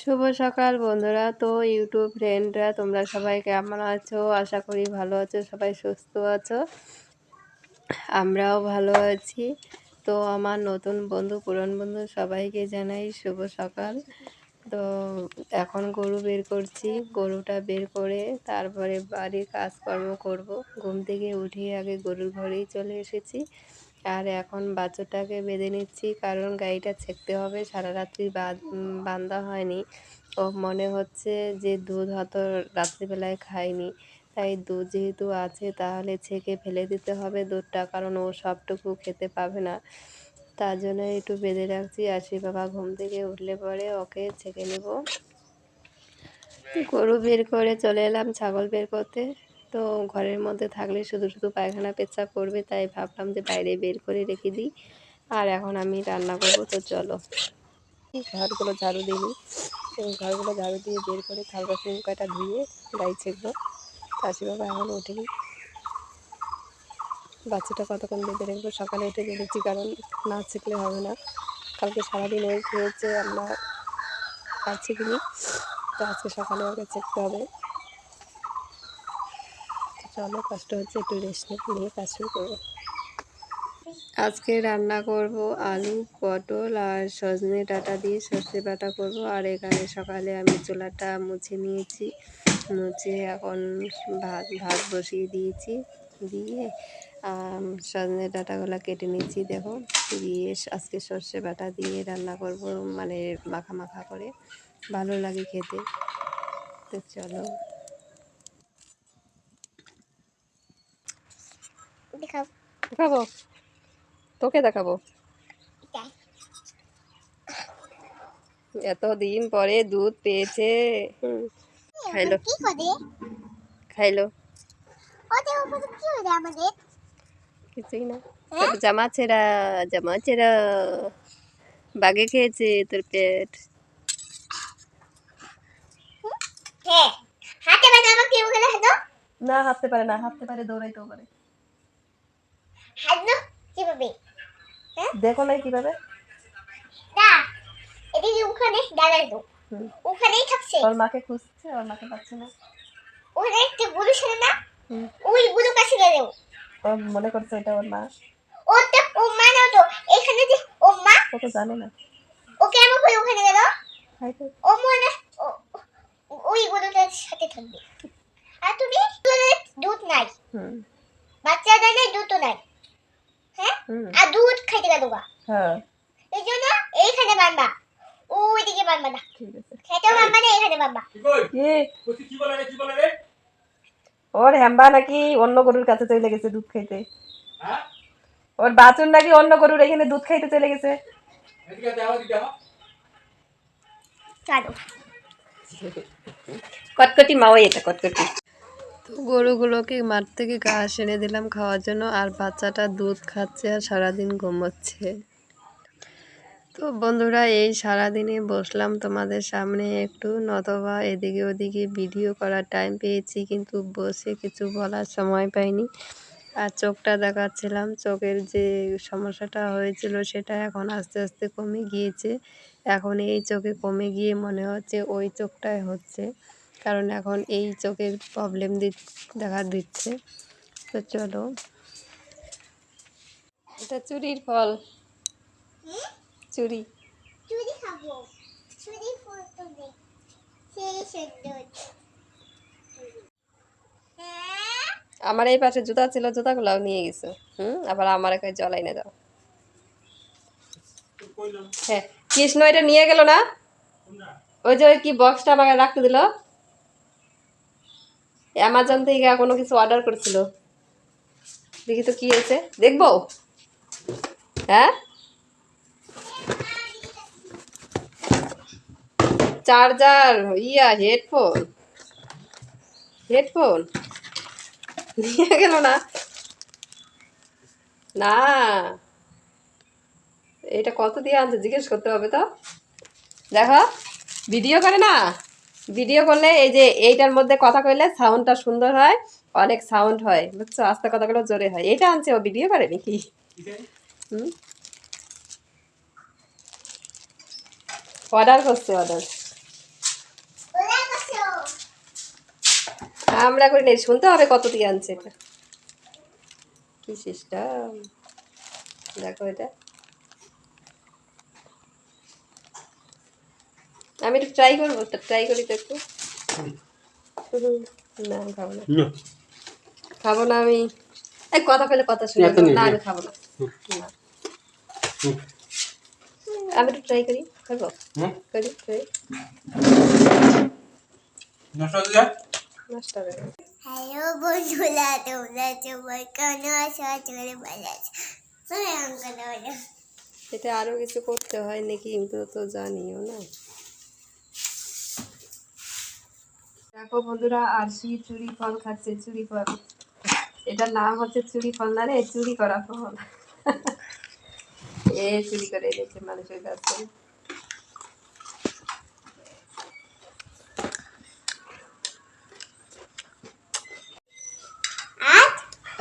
শুভ সকাল বন্ধুরা। তো ইউটিউব ফ্রেন্ডরা তোমরা সবাই কেমন আছো? আশা করি ভালো আছো, সবাই সুস্থ আছো। আমরাও ভালো আছি। তো আমার নতুন বন্ধু, পুরন বন্ধু সবাইকে জানাই শুভ সকাল। তো এখন গরু বের করছি, গরুটা বের করে তারপরে বাড়ির কাজকর্ম করব। ঘুম থেকে উঠিয়ে আগে গরুর ঘরেই চলে এসেছি। আর এখন বাছুরটাকে বেঁধে নিচ্ছি, কারণ গাড়িটা ছেঁকতে হবে। সারা রাত্রি বান্ধা হয়নি। ও মনে হচ্ছে যে দুধ হয়তো রাত্রিবেলায় খায়নি। তাই দুধ যেহেতু আছে, তাহলে ছেঁকে ফেলে দিতে হবে দুধটা, কারণ ও সবটুকু খেতে পাবে না। তার জন্য একটু বেঁধে রাখছি। আশি বাবা ঘুম থেকে উঠলে পরে ওকে ছেঁকে নেব। গরু বের করে চলে এলাম ছাগল বের করতে। তো ঘরের মধ্যে থাকলে শুধু শুধু পায়খানা পেচ্ছাপ করবে, তাই ভাবলাম যে বাইরে বের করে রেখে দিই। আর এখন আমি রান্না করব, তো চলো। ঘরগুলো ঝাড়ু দিইনি ঘরগুলো ঝাড়ু দিয়ে বের করে থাল বাসন ধুয়ে গাই ছেঁকবো। চাষি বাবা, এখন ওঠেনি বাচ্চাটা কতক্ষণ বেঁধে রাখব? সকালে উঠে বেঁধেছি কারণ না ছেঁকলে হবে না। কালকে সারাদিন ওই খেয়েছে আমরা খাচ্ছি কিনি তো আজকে সকালে ওকে চেকতে হবে। চলো কষ্ট হচ্ছে, একটু রেস্ট নিয়ে কাজ শুরু করব। আজকে রান্না করব আলু, পটল আর সজনে ডাটা দিয়ে সর্ষে বাটা করব। আর এখানে সকালে আমি চুলাটা মুছে নিয়েছি। মুছে এখন ভাত ভাত বসিয়ে দিয়েছি। দিয়ে সজনে ডাটাগুলো কেটে নিয়েছি, দেখো। দিয়ে আজকে সর্ষে বাটা দিয়ে রান্না করব মানে মাখা মাখা করে। ভালো লাগে খেতে। তো চলো। দেখাবো? তোকে দেখাবো? এতদিন পরে দুধ পেয়েছে। খাইলো। খাইলো। কিছুই না। জামা ছেঁড়া জামা ছেঁড়া বাগে খেয়েছে তোর পেট। না হাঁটতে পারে না হাঁটতে পারে দৌড়াইতেও পারে কীভাবে দেখো না কীভাবে? না এদিকে ওখানে ওখানেই থাকছে। ওর মাকে খুঁজছে ওর মাকে পাচ্ছে না। ওখানে একটা গুরু ছিল না ওই গুরু কাছে গেল। ও মনে করছে এটা ওর মা। ওটা ও মা না তো এখানে যে ও মা ও তো জানে না। ও কেমন করে ওখানে গেল? ও মনে ওই গুরুটার সাথে থাকবে। আর তুমি দুধ নাই। হুম। বাচ্চাদের নেই দুধ নাই। হ্যাঁ আর দুধ খাইতে গা। হ্যাঁ। এই জন্য এইখানে বানবা। ওইদিকে বানবা না। ঠিক আছে। খেতেও বানবা না বানবা। কি কি? বলে রে কি বলে রে? ওর হ্যাম্বা নাকি অন্য গরুর কাছে চলে গেছে দুধ খাইতে। হ্যাঁ? ওর বাছুর নাকি অন্য গরুর এখানে দুধ খাইতে চলে গেছে। এদিকে দেওয়া দিকে দাও চলো। কটকটি মাওয়াই এটা কটকটি। গরুগুলোকে মাঠ থেকে ঘাস এনে দিলাম খাওয়ার জন্য, আর বাচ্চাটা দুধ খাচ্ছে আর সারাদিন ঘুমোচ্ছে। তো বন্ধুরা, এই সারাদিনে বসলাম তোমাদের সামনে একটু, নতবা এদিকে ওদিকে ভিডিও করার টাইম পেয়েছি, কিন্তু বসে কিছু বলার সময় পাইনি। আর চোখটা দেখাচ্ছিলাম, চোখের যে সমস্যাটা হয়েছিল সেটা এখন আস্তে আস্তে কমে গিয়েছে। এখন এই চোখে কমে গিয়ে মনে হচ্ছে ওই চোখটাই হচ্ছে। কারণ এখন এই চোখের প্রবলেম দি দেখা দিচ্ছে। তো চলো। এটা চুরির ফল। চুরি। চুরি খাব। চুরি ফুল তো দেখ সেই সুন্দর হ্যাঁ আমার এই পাশে জুতা ছিল জুতাগুলাও নিয়ে গেছে। হুম? আবার আমার এখানে জলাই না দাও। হ্যাঁ। কৃষ্ণ এটা নিয়ে গেল না? ওই যে ওই কি বক্সটা আমাকে রাখতে দিল? অ্যামাজন থেকে কোনো কিছু অর্ডার করেছিল। দেখি তো কি হয়েছে। দেখব? হ্যাঁ? চার্জার ইয়া হেডফোন হেডফোন নিয়ে গেল না? না। এটা কত দিয়ে আনছে? জিজ্ঞেস করতে হবে তো। দেখো ভিডিও করে না? ভিডিও করলে এই যে এইটার মধ্যে কথা কইলে সাউন্ডটা সুন্দর হয়, অনেক সাউন্ড হয়, বুঝছ? আস্তে কথাগুলো জোরে হয়। এটা আনছে ও ভিডিও করে নাকি? অর্ডার করছে অর্ডার আমরা করি নেই, শুনতে হবে কত দিয়ে আনছে এটা। কি সিস্টেম দেখো এটা। আমি একটু ট্রাই করব ট্রাই করি তো একটু। না খাব না। খাব না আমি। এই কথা পেলে কথা শুনে না আমি খাব না। আমি একটু ট্রাই করি করব হুম। করি হবে। হ্যালো বন্ধুরা তোমরা সবাই কেন চলে ভালো আছো। দাও এটা আরও কিছু করতে হয় নাকি কিন্তু তো জানিও না। দেখো বন্ধুরা আরশি চুরি ফল খাচ্ছে চুরি ফল। এটার নাম হচ্ছে চুরি ফল না রে চুরি করা ফল। এ চুরি করে মানুষের কাছ। থেকে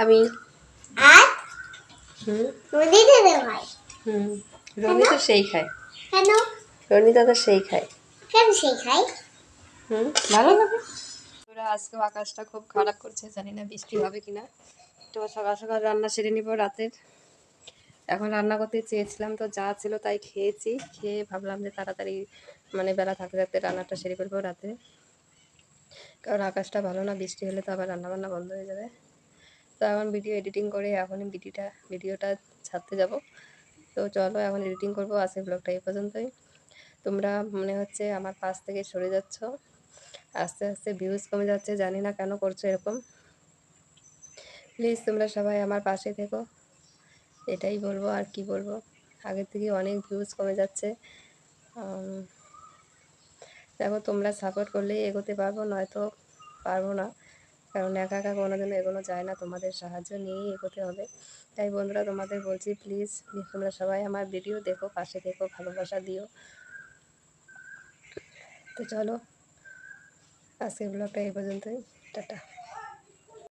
আমি। রনি তো সেই খায়। রনি দাদা সেই খায়। কেন সেই খাই হুম, ভালো লাগে। ওরা আজকেও আকাশটা খুব খারাপ করছে, জানি না বৃষ্টি হবে কিনা। তো সকাল সকাল রান্না সেরে নিব রাতের। এখন রান্না করতে চেয়েছিলাম, তো যা ছিল তাই খেয়েছি। খেয়ে ভাবলাম যে তাড়াতাড়ি মানে বেলা থাকতে থাকতে রান্নাটা সেরে ফেলব রাতে। কারণ আকাশটা ভালো না, বৃষ্টি হলে তো আবার রান্না বান্না বন্ধ হয়ে যাবে। তো এখন ভিডিও এডিটিং করে এখনই ভিডিওটা ভিডিওটা ছাড়তে যাব। তো চলো এখন এডিটিং করব, আজকের ব্লগটা এই পর্যন্তই। তোমরা মনে হচ্ছে আমার পাশ থেকে সরে যাচ্ছ। আস্তে আস্তে ভিউজ কমে যাচ্ছে, জানি না কেন করছ এরকম। প্লিজ তোমরা সবাই আমার পাশে থেকো, এটাই বলব আর কি বলব। আগের থেকে অনেক ভিউজ কমে যাচ্ছে। দেখো তোমরা সাপোর্ট করলেই এগোতে পারব, নয়তো পারব না। কারণ একা একা কোনোদিনও এগোনো যায় না, তোমাদের সাহায্য নিয়েই এগোতে হবে। তাই বন্ধুরা, তোমাদের বলছি প্লিজ তোমরা সবাই আমার ভিডিও দেখো, পাশে থেকো, ভালোবাসা দিও। তো চলো। আজকের ব্লগটা এই পর্যন্তই টাটা।